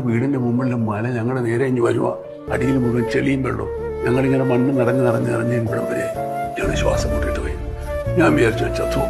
വീടിന്റെ മുമ്പിലെ മല ഞങ്ങളുടെ നേരെ ഇഞ്ഞ് വരുക അടിയിൽ മുഴുവൻ ചെളിയും വെള്ളവും. ഞങ്ങളിങ്ങനെ മണ്ണ് നിറഞ്ഞ് നിറഞ്ഞ് നിറഞ്ഞ് ഇവിടം വരെ ഞങ്ങൾ ശ്വാസം മുട്ടിട്ട് പോയി. ഞാൻ വിചാരിച്ചു ചത്തു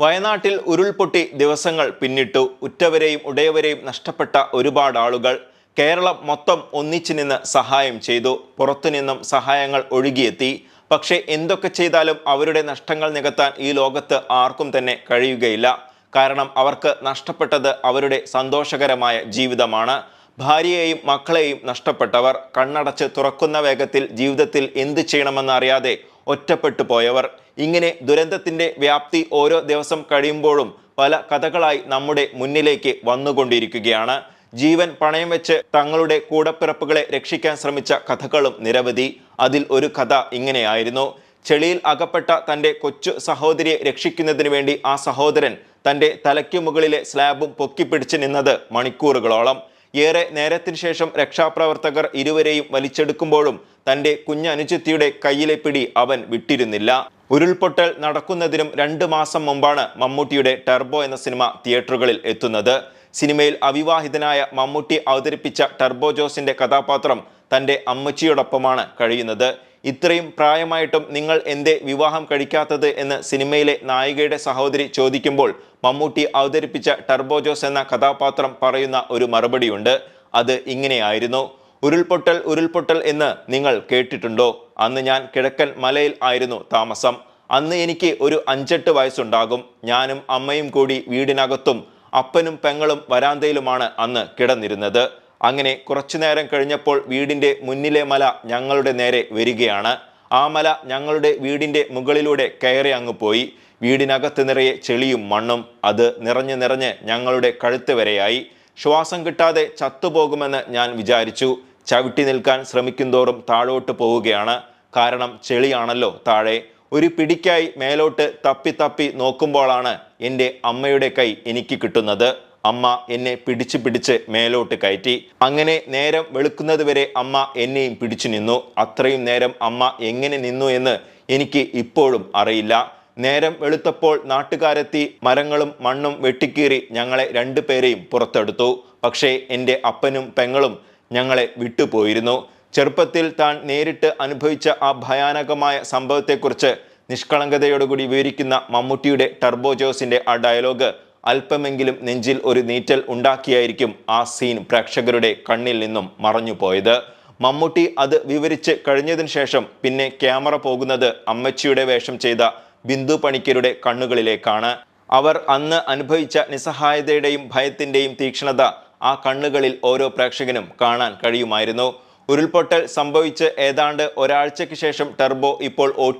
വയനാട്ടിൽ ഉരുൾപൊട്ടി ദിവസങ്ങൾ പിന്നിട്ടു. ഉറ്റവരെയും ഉടയവരെയും നഷ്ടപ്പെട്ട ഒരുപാട് ആളുകൾ കേരളം മൊത്തം ഒന്നിച്ചു നിന്ന് സഹായം ചെയ്തു. പുറത്തുനിന്നും സഹായങ്ങൾ ഒഴുകിയെത്തി. പക്ഷേ എന്തൊക്കെ ചെയ്താലും അവരുടെ നഷ്ടങ്ങൾ നികത്താൻ ഈ ലോകത്ത് ആർക്കും തന്നെ കഴിയുകയില്ല. കാരണം അവർക്ക് നഷ്ടപ്പെട്ടത് അവരുടെ സന്തോഷകരമായ ജീവിതമാണ്. ഭാര്യയെയും മക്കളെയും നഷ്ടപ്പെട്ടവർ. കണ്ണടച്ച് തുറക്കുന്ന വേഗത്തിൽ ജീവിതത്തിൽ എന്ത് ചെയ്യണമെന്നറിയാതെ ഒറ്റപ്പെട്ടു പോയവർ. ഇങ്ങനെ ദുരന്തത്തിന്റെ വ്യാപ്തി ഓരോ ദിവസം കഴിയുമ്പോഴും പല കഥകളായി നമ്മുടെ മുന്നിലേക്ക് വന്നുകൊണ്ടിരിക്കുകയാണ്. ജീവൻ പണയം വെച്ച് തങ്ങളുടെ കൂടപ്പിറപ്പുകളെ രക്ഷിക്കാൻ ശ്രമിച്ച കഥകളും നിരവധി. അതിൽ ഒരു കഥ ഇങ്ങനെയായിരുന്നു. ചെളിയിൽ അകപ്പെട്ട തന്റെ കൊച്ചു സഹോദരിയെ രക്ഷിക്കുന്നതിന് വേണ്ടി ആ സഹോദരൻ തന്റെ തലയ്ക്കു മുകളിലെ സ്ലാബും പൊക്കിപ്പിടിച്ച് നിന്നത് മണിക്കൂറുകളോളം. ഏറെ നേരത്തിന് ശേഷം രക്ഷാപ്രവർത്തകർ ഇരുവരെയും വലിച്ചെടുക്കുമ്പോഴും തന്റെ കുഞ്ഞനുജത്തിയുടെ കയ്യിലെ പിടി അവൻ വിട്ടിരുന്നില്ല. ഉരുൾപൊട്ടൽ നടക്കുന്നതിനും രണ്ട് മാസം മുമ്പാണ് മമ്മൂട്ടിയുടെ ടർബോ എന്ന സിനിമ തിയേറ്ററുകളിൽ എത്തുന്നത്. സിനിമയിൽ അവിവാഹിതനായ മമ്മൂട്ടി അവതരിപ്പിച്ച ടർബോ ജോസിന്റെ കഥാപാത്രം തന്റെ അമ്മച്ചിയോടൊപ്പമാണ് കഴിയുന്നത്. ഇത്രയും പ്രായമായിട്ടും നിങ്ങൾ എന്തേ വിവാഹം കഴിക്കാത്തത് എന്ന് സിനിമയിലെ നായികയുടെ സഹോദരി ചോദിക്കുമ്പോൾ മമ്മൂട്ടി അവതരിപ്പിച്ച ടർബോജോസ് എന്ന കഥാപാത്രം പറയുന്ന ഒരു മറുപടിയുണ്ട്. അത് ഇങ്ങനെയായിരുന്നു. ഉരുൾപൊട്ടൽ ഉരുൾപൊട്ടൽ എന്ന് നിങ്ങൾ കേട്ടിട്ടുണ്ടോ? അന്ന് ഞാൻ കിഴക്കൻ മലയിൽ ആയിരുന്നു താമസം. അന്ന് എനിക്ക് ഒരു അഞ്ചെട്ട് വയസ്സുണ്ടാകും. ഞാനും അമ്മയും കൂടി വീടിനകത്തും അപ്പനും പെങ്ങളും വരാന്തയിലുമാണ് അന്ന് കിടന്നിരുന്നത്. അങ്ങനെ കുറച്ചു നേരം കഴിഞ്ഞപ്പോൾ വീടിന്റെ മുന്നിലെ മല ഞങ്ങളുടെ നേരെ വരികയാണ്. ആ മല ഞങ്ങളുടെ വീടിന്റെ മുകളിലൂടെ കയറി അങ്ങ് പോയി. വീടിനകത്ത് നിറയെ ചെളിയും മണ്ണും അത് നിറഞ്ഞ് നിറഞ്ഞ് ഞങ്ങളുടെ കഴുത്ത് വരെയായി. ശ്വാസം കിട്ടാതെ ചത്തുപോകുമെന്ന് ഞാൻ വിചാരിച്ചു. ചവിട്ടി നിൽക്കാൻ ശ്രമിക്കുന്തോറും താഴോട്ട് പോവുകയാണ്. കാരണം ചെളിയാണല്ലോ താഴെ. ഒരു പിടിക്കായി മേലോട്ട് തപ്പി തപ്പി നോക്കുമ്പോഴാണ് എന്റെ അമ്മയുടെ കൈ എനിക്ക് കിട്ടുന്നത്. അമ്മ എന്നെ പിടിച്ച് പിടിച്ച് മേലോട്ട് കയറ്റി. അങ്ങനെ നേരം വെളുക്കുന്നത് വരെ അമ്മ എന്നെയും പിടിച്ചു നിന്നു. അത്രയും നേരം അമ്മ എങ്ങനെ നിന്നു എന്ന് എനിക്ക് ഇപ്പോഴും അറിയില്ല. നേരം വെളുത്തപ്പോൾ നാട്ടുകാരെത്തി മരങ്ങളും മണ്ണും വെട്ടിക്കീറി ഞങ്ങളെ രണ്ടുപേരെയും പുറത്തെടുത്തു. പക്ഷേ എന്റെ അപ്പനും പെങ്ങളും ഞങ്ങളെ വിട്ടുപോയിരുന്നു. ചെറുപ്പത്തിൽ താൻ നേരിട്ട് അനുഭവിച്ച ആ ഭയാനകമായ സംഭവത്തെക്കുറിച്ച് നിഷ്കളങ്കതയോടുകൂടി വിവരിക്കുന്ന മമ്മൂട്ടിയുടെ ടർബോ ജോസിന്റെ ആ ഡയലോഗ് അല്പമെങ്കിലും നെഞ്ചിൽ ഒരു നീറ്റൽ ഉണ്ടാക്കിയായിരിക്കും ആ സീൻ പ്രേക്ഷകരുടെ കണ്ണിൽ നിന്നും മറഞ്ഞു പോയത് മമ്മൂട്ടി അത് വിവരിച്ച് കഴിഞ്ഞതിന് ശേഷം പിന്നെ ക്യാമറ പോകുന്നത് അമ്മച്ചിയുടെ വേഷം ചെയ്ത ബിന്ദു പണിക്കരുടെ കണ്ണുകളിലേക്കാണ്. അവർ അന്ന് അനുഭവിച്ച നിസ്സഹായതയുടെയും ഭയത്തിന്റെയും തീക്ഷ്ണത ആ കണ്ണുകളിൽ ഓരോ പ്രേക്ഷകനും കാണാൻ കഴിയുമായിരുന്നു. ഉരുൾപൊട്ടൽ സംഭവിച്ച് ഏതാണ്ട് ഒരാഴ്ചയ്ക്ക് ശേഷം ടെർബോ ഇപ്പോൾ ഒ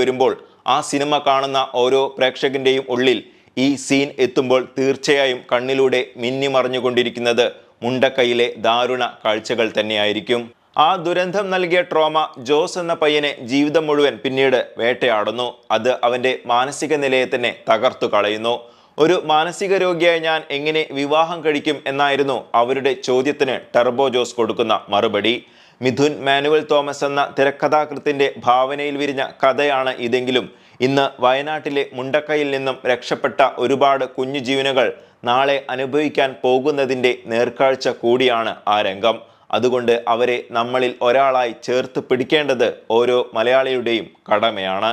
വരുമ്പോൾ ആ സിനിമ കാണുന്ന ഓരോ പ്രേക്ഷകന്റെയും ഉള്ളിൽ ഈ സീൻ എത്തുമ്പോൾ തീർച്ചയായും കണ്ണിലൂടെ മിന്നിമറിഞ്ഞുകൊണ്ടിരിക്കുന്നത് മുണ്ടക്കൈയിലെ ദാരുണ കാഴ്ചകൾ തന്നെയായിരിക്കും. ആ ദുരന്തം നൽകിയ ട്രോമ ജോസ് എന്ന പയ്യനെ ജീവിതം മുഴുവൻ പിന്നീട് വേട്ടയാടുന്നു. അത് അവന്റെ മാനസിക നിലയെ തന്നെ തകർത്തു കളയുന്നു. ഒരു മാനസിക രോഗിയായ ഞാൻ എങ്ങനെ വിവാഹം കഴിക്കും എന്നായിരുന്നു അവരുടെ ചോദ്യത്തിന് ടെർബോ ജോസ് കൊടുക്കുന്ന മറുപടി. മിഥുൻ മാനുവൽ തോമസ് എന്ന തിരക്കഥാകൃത്തിന്റെ ഭാവനയിൽ വിരിഞ്ഞ കഥയാണ് ഇതെങ്കിലും ഇന്ന് വയനാട്ടിലെ മുണ്ടക്കയിൽ നിന്നും രക്ഷപ്പെട്ട ഒരുപാട് കുഞ്ഞു ജീവനുകൾ നാളെ അനുഭവിക്കാൻ പോകുന്നതിന്റെ നേർക്കാഴ്ച കൂടിയാണ് ആ രംഗം. അതുകൊണ്ട് അവരെ നമ്മളിൽ ഒരാളായി ചേർത്ത് പിടിക്കേണ്ടത് ഓരോ മലയാളിയുടെയും കടമയാണ്.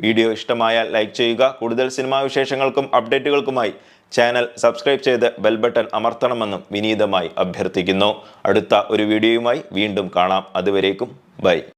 വീഡിയോ ഇഷ്ടമായാൽ ലൈക്ക് ചെയ്യുക. കൂടുതൽ സിനിമാ വിശേഷങ്ങൾക്കും അപ്ഡേറ്റുകൾക്കുമായി ചാനൽ സബ്സ്ക്രൈബ് ചെയ്ത് ബെൽ ബട്ടൺ അമർത്തണമെന്നും വിനീതമായി അഭ്യർത്ഥിക്കുന്നു. അടുത്ത ഒരു വീഡിയോയുമായി വീണ്ടും കാണാം. അതുവരേക്കും ബൈ.